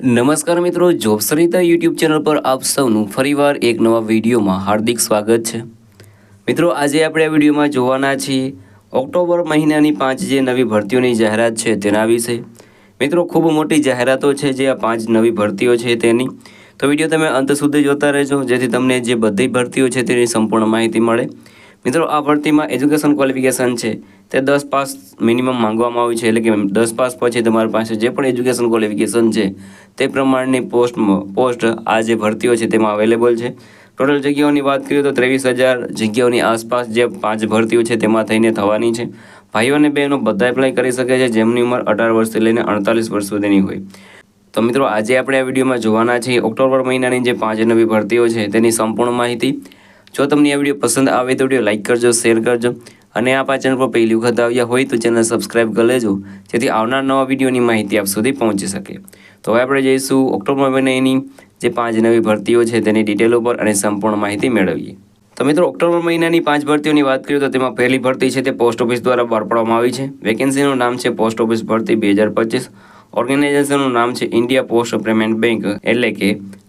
નમસ્કાર મિત્રો, job Sarita YouTube channel પર આપ સૌનું ફરીવાર એક નવા વિડીયોમાં હાર્દિક સ્વાગત છે. મિત્રો, આજે આપણે આ વિડીયોમાં જોવાના છીએ ઓક્ટોબર મહિનાની પાંચ જે નવી ભરતીઓની જાહેરાત છે તેના વિશે. મિત્રો, ખૂબ મોટી જાહેરાતો છે જે આ પાંચ નવી ભરતીઓ છે તેની. તો વીડિયો તમે અંત સુધી જોતા રહેજો, જેથી તમને જે બધી ભરતીઓ છે તેની સંપૂર્ણ માહિતી મળે. મિત્રો, આ ભરતીમાં એજ્યુકેશન ક્વોલિફિકેશન છે. તે દસ પાસ મિનિમમ માંગવામાં આવ્યું છે. એટલે કે દસ પાસ પછી તમારી પાસે જે પણ એજ્યુકેશન ક્વોલિફિકેશન છે, તે પ્રમાણની પોસ્ટ પોસ્ટ આ જે ભરતીઓ છે તેમાં અવેલેબલ છે. ટોટલ જગ્યાઓની વાત કરીએ તો ત્રેવીસ હજાર જગ્યાઓની આસપાસ જે પાંચ ભરતીઓ છે તેમાં થઈને થવાની છે. ભાઈઓ અને બહેનો બધા એપ્લાય કરી શકે છે. જેમની ઉંમર અઢાર વર્ષથી લઈને અડતાલીસ વર્ષ સુધીની હોય. તો મિત્રો, આજે આપણે આ વિડીયોમાં જોવાના છીએ. ઓક્ટોબર મહિનાની જે પાંચ નવી ભરતીઓ છે તેની સંપૂર્ણ માહિતી. જો તમને આ વીડિયો પસંદ આવે તો વીડિયો લાઇક કરજો, શેર કરજો અને આપ આ ચેનલ પર પહેલી વખત આવ્યા હોય તો ચેનલ સબસ્ક્રાઈબ કરી લેજો, જેથી આવનાર નવા વિડીયોની માહિતી આપ સુધી પહોંચી શકે. તો હવે આપણે જઈશું ઓક્ટોબર મહિનાની જે પાંચ નવી ભરતીઓ છે તેની ડિટેલો પર અને સંપૂર્ણ માહિતી મેળવીએ. તો મિત્રો, ઓક્ટોબર મહિનાની પાંચ ભરતીઓની વાત કરીએ તો તેમાં પહેલી ભરતી છે તે પોસ્ટ ઓફિસ દ્વારા બહાર આવી છે. વેકેન્સીનું નામ છે પોસ્ટ ઓફિસ ભરતી બે હજાર પચીસ. ઓર્ગેનાઇઝેશનનું નામ છે ઇન્ડિયા પોસ્ટ પેમેન્ટ બેંક, એટલે કે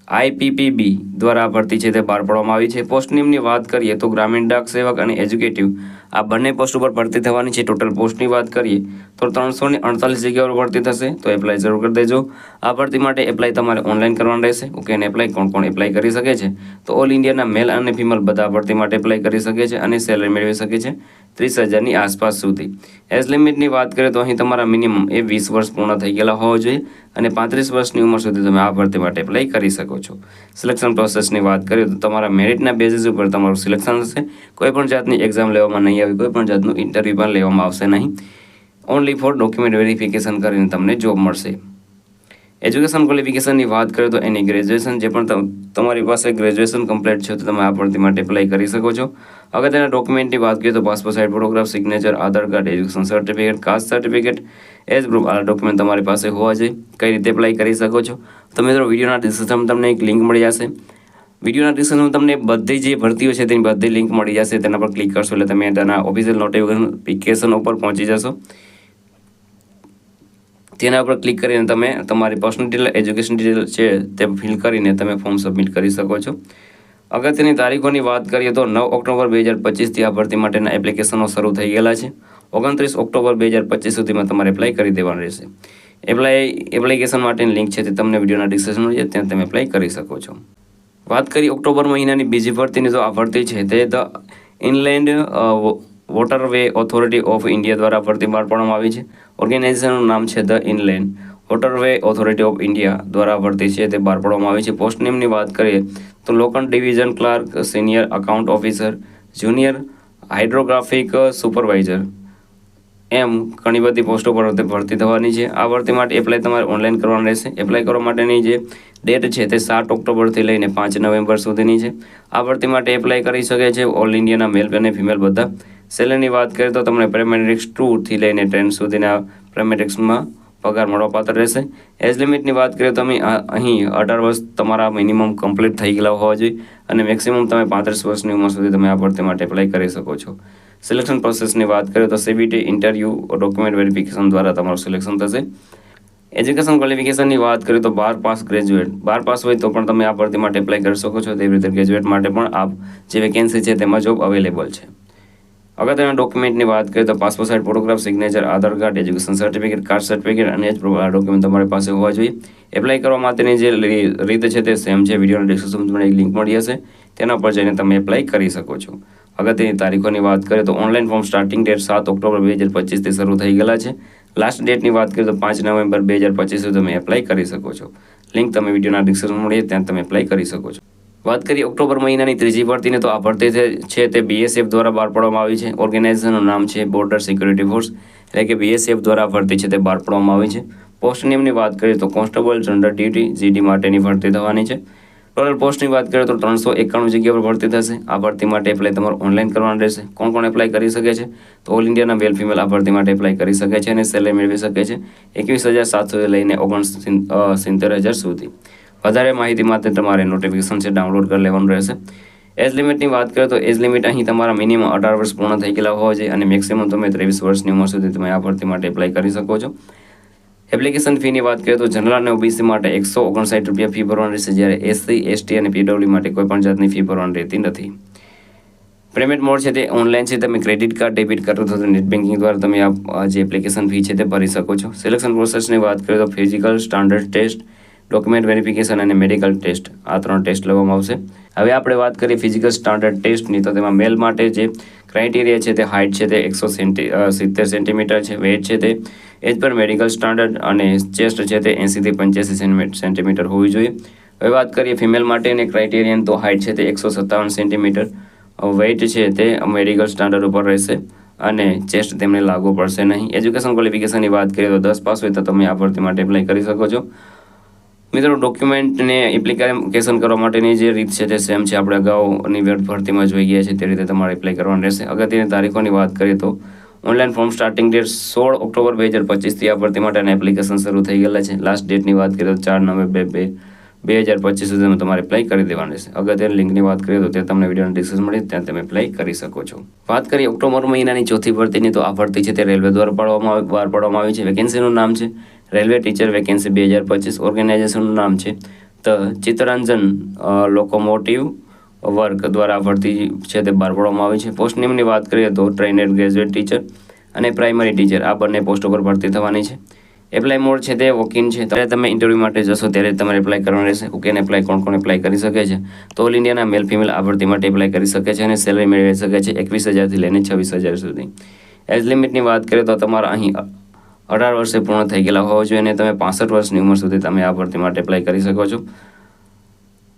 આઈપીપીબી દ્વારા ભરતી છે તે બહાર પાડવામાં આવી છે. પોસ્ટ નિયમની વાત કરીએ તો ગ્રામીણ ડાક સેવક અને એજ્યુકેટિવ આ બંને પોસ્ટ ઉપર ભરતી થવાની છે. ટોટલ પોસ્ટની વાત કરીએ તો ત્રણસો ને અડતાલીસ જગ્યાઓ ભરતી થશે. તો એપ્લાય જરૂર કરી દેજો. આ ભરતી માટે એપ્લાય તમારે ઓનલાઈન કરવાનું રહેશે. ઓકે અને એપ્લાય કોણ કોણ એપ્લાય કરી શકે છે? તો ઓલ ઇન્ડિયાના મેલ અને ફિમેલ બધા ભરતી માટે એપ્લાય કરી શકે છે અને સેલરી મેળવી શકે છે ત્રીસ હજારની આસપાસ સુધી. એજ લિમિટની વાત કરીએ તો અહીં તમારા મિનિમમ એ વીસ વર્ષ પૂર્ણ થઈ ગયેલા હોવા જોઈએ અને પાંત્રીસ વર્ષની ઉંમર સુધી તમે આ ભરતી માટે એપ્લાય કરી શકો છો. સિલેક્શન પ્રોસેસની વાત કરીએ તો તમારા મેરિટના બેઝિસ ઉપર તમારું સિલેક્શન થશે. કોઈ પણ જાતની એક્ઝામ લેવામાં નહીં આવી કોઈ પણ જાતનું ઇન્ટરવ્યૂ પણ લેવામાં આવશે નહીં. ઓનલી ફોર ડોક્યુમેન્ટ વેરિફિકેશન કરીને તમને જોબ મળશે. એજ્યુકેશન ક્વોલિફિકેશનની વાત કરીએ તો એની ગ્રેજ્યુએશન જે પણ તમારી પાસે ગ્રેજ્યુએશન કમ્પ્લીટ છે તો તમે આ ભરતી માટે એપ્લાય કરી શકો છો. અગર તેના ડોક્યુમેન્ટની વાત કરીએ તો passport size photograph signature Aadhaar card education certificate caste certificate age group આ ડોક્યુમેન્ટ તમારી પાસે હોવા જોઈએ. કઈ રીતે એપ્લાય કરી શકો છો? તો મિત્રો, વિડીયોના ડિસ્ક્રિપ્શનમાં તમને એક લિંક મળી જશે. વિડીયોના ડિસ્ક્રિપ્શનમાં તમને બધી જે ભરતીઓ છે તેની બધી લિંક મળી જશે. તેના પર ક્લિક કરશો એટલે તમે તેના ઓફિશિયલ નોટિફિકેશન ઉપર પહોંચી જશો. તેના પર ક્લિક કરીને તમે તમારી પર્સનલ ડિટેલ એજ્યુકેશન ડિટેલ છે તે ફિલ કરીને તમે ફોર્મ સબમિટ કરી શકો છો. અગત્યની તારીખોની વાત કરીએ તો નવ ઓક્ટોબર બે હજાર પચીસથી આ ભરતી માટેના એપ્લિકેશનો શરૂ થઈ ગયેલા છે. ઓગણત્રીસ ઓક્ટોબર બે હજાર પચીસ સુધીમાં તમારે એપ્લાય કરી દેવાનું રહેશે. એપ્લાય એપ્લિકેશન માટેની લિંક છે તે તમને વિડીયોના ડિસ્ક્રિપ્શનમાં છે ત્યાં તમે એપ્લાય કરી શકો છો. વાત કરીએ ઓક્ટોબર મહિનાની બીજી ભરતીની, તો આ ભરતી છે તે the inland waterway authority of India દ્વારા ભરતી બહાર પાડવામાં આવી છે. ઓર્ગેનાઇઝેશનનું નામ છે the inland. Waterway authority of India દ્વારા ભરતી છે તે બહાર પાડવામાં આવી છે. પોસ્ટ નેમની વાત કરીએ, તો local division clerk, senior account officer, junior hydrographic supervisor એમ ઘણી બધી પોસ્ટો પર ભરતી થવાની છે. આ ભરતી માટે એપ્લાય તમારે ઓનલાઈન કરવાનું રહેશે. એપ્લાય કરવા માટેની જે ડેટ છે તે સાત ઓક્ટોબરથી લઈને પાંચ નવેમ્બર સુધીની છે. આ ભરતી માટે એપ્લાય કરી શકે છે ઓલ ઇન્ડિયાના મેલ અને ફિમેલ બધા. સેલરીની વાત કરીએ તો તમને પ્રેમેટ્રિક્સ ટુથી લઈને ટેન સુધીના પ્રેમેટ્રિક્સમાં પગાર મળવાપાત્ર રહેશે. એજ લિમિટની વાત કરીએ તો અમે અહીં અઢાર વર્ષ તમારા મિનિમમ કમ્પ્લીટ થઈ ગયેલા હોવા જોઈએ અને મેક્સિમમ તમે પાંત્રીસ વર્ષની ઉંમર સુધી તમે આ ભરતી માટે એપ્લાય કરી શકો છો. સિલેક્શન પ્રોસેસની વાત કરીએ તો સીબીટી ઇન્ટરવ્યૂ ડોક્યુમેન્ટ વેરિફિકેશન દ્વારા તમારું સિલેક્શન થશે. એજ્યુકેશન ક્વોલિફિકેશનની વાત કરીએ તો બાર પાસ ગ્રેજ્યુએટ બાર પાસ હોય તો પણ તમે આ ભરતી માટે એપ્લાય કરી શકો છો. તેવી રીતે ગ્રેજ્યુએટ માટે પણ આપ જે વેકેન્સી છે તેમાં જોબ અવેલેબલ છે. અગત્યના ડોક્યુમેન્ટની વાત કરીએ તો passport size photograph signature Aadhaar card education certificate caste certificate અને એ જ ડોક્યુમેન્ટ તમારી પાસે હોવા જોઈએ. એપ્લાય કરવા માટેની જે રીત છે તે સેમ છે. વિડીયોના ડિસ્ક્રિપ્શનમાં એક લિંક મળી હશે. તેના પર જઈને તમે એપ્લાય કરી શકો છો. અગત્યની તારીખોની વાત કરીએ તો ઓનલાઈન ફોર્મ સ્ટાર્ટિંગ ડેટ સાત ઓક્ટોબર બે હજાર પચીસથી શરૂ થઈ ગયેલા છે. લાસ્ટ ડેટની વાત કરીએ તો પાંચ નવેમ્બર બે હજાર પચીસ સુધી તમે એપ્લાય કરી શકો છો. લિંક તમે વિડીયોના ડિસ્ક્રિપ્શન મળીએ, ત્યાં તમે એપ્લાય કરી શકો છો. વાત કરીએ ઓક્ટોબર મહિનાની ત્રીજી ભરતીને, તો આ ભરતી છે- તે બીએસએફ દ્વારા બહાર પાડવામાં આવી છે. ઓર્ગેનાઇઝેશનનું નામ છે બોર્ડર સિક્યુરિટી ફોર્સ એટલે કે બીએસએફ દ્વારા ભરતી છે તે બહાર પાડવામાં આવી છે. પોસ્ટ નેમની વાત કરીએ તો કોન્સ્ટેબલ જનરલ ડ્યુટી જીડી માટેની ભરતી થવાની છે. ટોટલ પોસ્ટની વાત કરીએ તો ત્રણસો એકાણું જગ્યા પર ભરતી થશે. આ ભરતી માટે એપ્લાય તમારે ઓનલાઈન કરવાનું રહેશે. કોણ કોણ એપ્લાય કરી શકે છે? તો ઓલ ઇન્ડિયાના મેલ ફિમેલ આ ભરતી માટે એપ્લાય કરી શકે છે અને સેલેરી મેળવી શકે છે. એકવીસ હજાર સાતસોથી લઈને ઓગણ સિત્તેર હજાર સુધી. વધારે માહિતી માટે તમારે નોટિફિકેશન છે ડાઉનલોડ કરી લેવાનું રહેશે. એજ લિમિટની વાત કરીએ તો એજ લિમિટ અહીં તમારા મિનિમમ અઢાર વર્ષ પૂર્ણ થઈ ગયેલા હોવા જોઈએ અને મેક્સિમમ તમે ત્રેવીસ વર્ષની ઉંમર સુધી તમે આ ભરતી માટે એપ્લાય કરી શકો છો. એપ્લિકેશન ફીની વાત કરીએ તો જનરલ અને ઓબીસી માટે એકસો ઓગણસાઠ રૂપિયા ફી ભરવાની રહેશે, જ્યારે એસસી, એસટી અને પીડબ્લ્યુ માટે કોઈ પણ જાતની ફી ભરવાની રહેતી નથી. પેમેન્ટ મોડ છે તે ઓનલાઈન છે, તમે ક્રેડિટ કાર્ડ ડેબિટ કાર્ડ અથવા તો નેટ બેન્કિંગ દ્વારા તમે આ જે એપ્લિકેશન ફી છે તે ભરી શકો છો. સિલેક્શન પ્રોસેસની વાત કરીએ તો physical standard test document verification અને મેડિકલ ટેસ્ટ આ ત્રણ ટેસ્ટ લેવામાં આવશે. હવે આપણે વાત કરીએ ફિઝિકલ સ્ટાન્ડર્ડ ટેસ્ટની તો તેમાં મેલ માટે જે ક્રાઇટેરિયા છે તે હાઇટ છે તે એકસો સેન્ટી સિત્તેર સેન્ટીમીટર છે વેટ છે તે એજ પર મેડિકલ સ્ટાન્ડર્ડ અને ચેસ્ટ છે તે એંસીથી પંચ્યાસી સેન્ટીમીટર હોવી જોઈએ. હવે વાત કરીએ ફિમેલ માટેની ક્રાઇટેરિયન તો હાઇટ છે તે એકસો સત્તાવન સેન્ટીમીટર વેઇટ છે તે મેડિકલ સ્ટાન્ડર્ડ ઉપર રહેશે અને ચેસ્ટ તેમને લાગુ પડશે નહીં. એજ્યુકેશન ક્વોલિફિકેશનની વાત કરીએ તો દસ પાસ હોય તો તમે આ ભરતી માટે એપ્લાય કરી શકો છો. મિત્રો ડોક્યુમેન્ટને એપ્લિકેશન કરવા માટેની જે રીત છે તે સેમ છે. આપણે અગાઉની વેબ ભરતીમાં જોઈ ગયા છે તે રીતે તમારે એપ્લાય કરવાનું રહેશે. અગત્યની તારીખોની વાત કરીએ તો ઓનલાઈન ફોર્મ સ્ટાર્ટિંગ ડેટ સોળ ઓક્ટોબર બે હજાર પચીસથી આ ભરતી માટેના એપ્લિકેશન શરૂ થઈ ગયેલા છે. લાસ્ટ ડેટની વાત કરીએ તો ચાર નવેમ્બર બે બે હજાર પચીસ સુધી તમારે એપ્લાય કરી દેવાનું રહેશે. અગત્યની લિંકની વાત કરીએ તો તે તમને વિડીયોનું ડિસ્કશન મળી. ત્યાં તમે એપ્લાય કરી શકો છો. વાત કરીએ ઓક્ટોબર મહિનાની ચોથી ભરતીની, તો આ ભરતી છે તે રેલવે દ્વારા પાડવામાં બહાર પાડવામાં આવી છે. વેકેન્સીનું નામ છે રેલવે ટીચર વેકેન્સી બે હજાર પચીસ ઓર્ગેનાઇઝેશનનું નામ છે. તો ચિત્તરંજન લોકોમોટિવ વર્ક દ્વારા ભરતી છે તે બહાર પાડવામાં આવી છે. પોસ્ટ નેમની વાત કરીએ તો ટ્રેનેડ ગ્રેજ્યુએટ ટીચર અને પ્રાઇમરી ટીચર આ બંને પોસ્ટ ઉપર ભરતી થવાની છે. એપ્લાય મોડ છે તે વોકિન છે. ત્યારે તમે ઇન્ટરવ્યૂ માટે જશો ત્યારે તમારે એપ્લાય કરવાનું રહેશે. ઓકે એપ્લાય કોણ કોણ એપ્લાય કરી શકે છે. તો ઓલ ઇન્ડિયાના મેલ ફિમેલ આ ભરતી માટે એપ્લાય કરી શકે છે અને સેલરી મેળવી શકે છે એકવીસ હજારથી લઈને છવ્વીસ હજાર સુધી. એજ લિમિટની વાત કરીએ તો તમારા અહીં અઢાર વર્ષે પૂર્ણ થઈ ગયેલા હોવા જોઈએ અને તમે પાસઠ વર્ષની ઉંમર સુધી તમે આ ભરતી માટે એપ્લાય કરી શકો છો.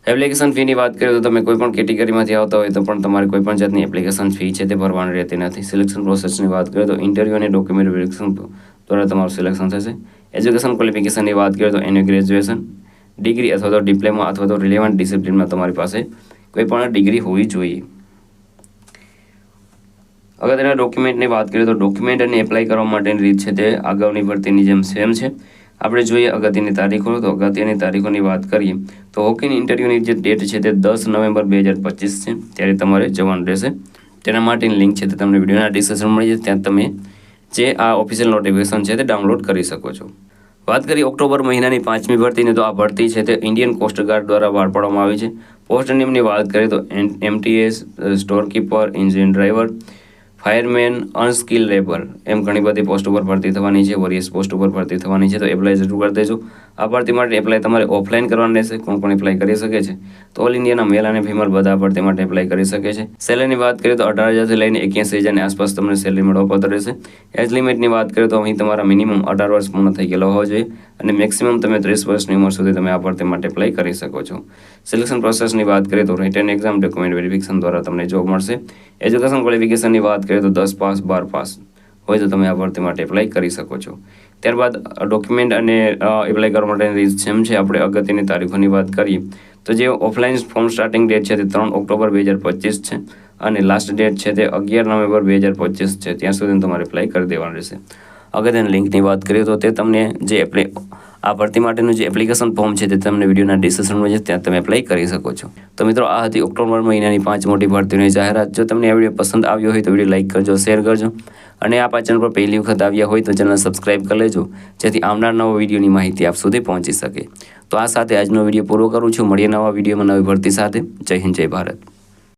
એપ્લિકેશન ફીની વાત કરીએ તો તમે કોઈપણ કેટેગરીમાંથી આવતા હોય તો પણ તમારે કોઈપણ જાતની એપ્લિકેશન ફી છે તે ભરવાની રહેતી નથી. સિલેક્શન પ્રોસેસની વાત કરીએ તો ઇન્ટરવ્યૂ અને ડોક્યુમેન્ટ વેરિફિકેશન દ્વારા તમારું સિલેક્શન થશે. એજ્યુકેશન ક્વોલિફિકેશનની વાત કરીએ તો એનું ગ્રેજ્યુએશન ડિગ્રી અથવા તો ડિપ્લોમા અથવા તો રિલેવન્ટ ડિસિપ્લિનમાં તમારી પાસે કોઈ પણ ડિગ્રી હોવી જોઈએ. અગર તેના ડોક્યુમેન્ટની વાત કરીએ તો ડોક્યુમેન્ટ અને એપ્લાય કરવા માટેની રીત છે તે અગાઉની ભરતીની જેમ સેમ છે. આપણે જોઈએ અગત્યની તારીખો તો અગત્યની તારીખોની વાત કરીએ તો હોકીની ઇન્ટરવ્યૂની જે ડેટ છે તે દસ નવેમ્બર બે હજાર પચીસ છે. ત્યારે તમારે જવાનું રહેશે. તેના માટેની લિંક છે તે તમને વિડીયોના ડિસ્ક્રિપ્શન મળી જશે. ત્યાં તમે જે આ ઓફિશિયલ નોટિફિકેશન છે તે ડાઉનલોડ કરી શકો છો. વાત કરીએ ઓક્ટોબર મહિનાની પાંચમી ભરતીની તો આ ભરતી છે તે ઇન્ડિયન કોસ્ટગાર્ડ દ્વારા બહાર પાડવામાં આવી છે. પોસ્ટ નિયમની વાત કરીએ તો MTS storekeeper engine driver fireman unskill labour એમ ઘણી બધી પોસ્ટ ઉપર ભરતી થવાની છે વરિયસ પોસ્ટ ઉપર ભરતી થવાની છે, તો એપ્લાય જરૂર કરી દેજો. આ ભરતી માટે એપ્લાય તમારે ઓફલાઈન કરવાનું રહેશે, કોણ પણ એપ્લાય કરી શકે છે? તો ઓલ ઇન્ડિયાના મેલ અને ફિમેલ બધા ભરતી માટે એપ્લાય કરી શકે છે. સેલરીની વાત કરીએ તો અઢાર હજારથી લઈને એક્યાસી હજારની આસપાસ તમને સેલરી મળવાપાત્ર રહેશે. એજ લિમિટની વાત કરીએ તો અહીં તમારા મિનિમમ અઢાર વર્ષ પૂર્ણ થઈ ગયેલો હોવો જોઈએ અને મેક્સિમમ તમે ત્રીસ વર્ષની ઉંમર સુધી તમે આ ભરતી માટે એપ્લાય કરી શકો છો. સિલેક્શન પ્રોસેસની વાત કરીએ તો રિટર્ન એક્ઝામ ડોક્યુમેન્ટ વેરિફિકેશન દ્વારા તમને જોબ મળશે. એજ્યુકેશન ક્વોલિફિકેશનની વાત કરીએ તો દસ પાસ બાર પાસ હોય તો તમે આ ભરતી માટે એપ્લાય કરી શકો છો. ત્યારબાદ ડોક્યુમેન્ટ અને એપ્લાય કરવા માટેની રીત જેમ છે, આપણે અગત્યની તારીખોની વાત કરીએ, તો જે ઓફલાઈન ફોર્મ સ્ટાર્ટિંગ ડેટ છે તે ત્રણ ઓક્ટોબર બે હજાર પચીસ છે અને લાસ્ટ ડેટ છે તે અગિયાર નવેમ્બર બે હજાર પચીસ છે. ત્યાં સુધી તમારે એપ્લાય કરી દેવાનું રહેશે. અગત્યની લિંકની વાત કરીએ તો તે તમને જે એપ્લાય આ ભરતી માટેનું જે એપ્લિકેશન ફોર્મ છે તે તમને વિડીયોના ડિસ્ક્રિપ્શનમાં છે, ત્યાં તમે એપ્લાય કરી શકો છો. તો મિત્રો, આ હતી ઓક્ટોબર મહિનાની પાંચ મોટી ભરતીઓની જાહેરાત. જો તમને આ વીડિયો પસંદ આવ્યો હોય તો વીડિયો લાઇક કરજો, શેર કરજો. અને આ ચેનલ પર પહેલી વખત આવ્યા હોય તો ચેનલ સબસ્ક્રાઇબ કરી લેજો, જેથી આવનાર નવા વિડીયોની માહિતી આપ સુધી પહોંચી શકે. તો આ સાથે આજનો વીડિયો પૂરો કરું છું. મળીએ નવા વિડીયોમાં નવી ભરતી સાથે. જય હિન્દ, જય ભારત.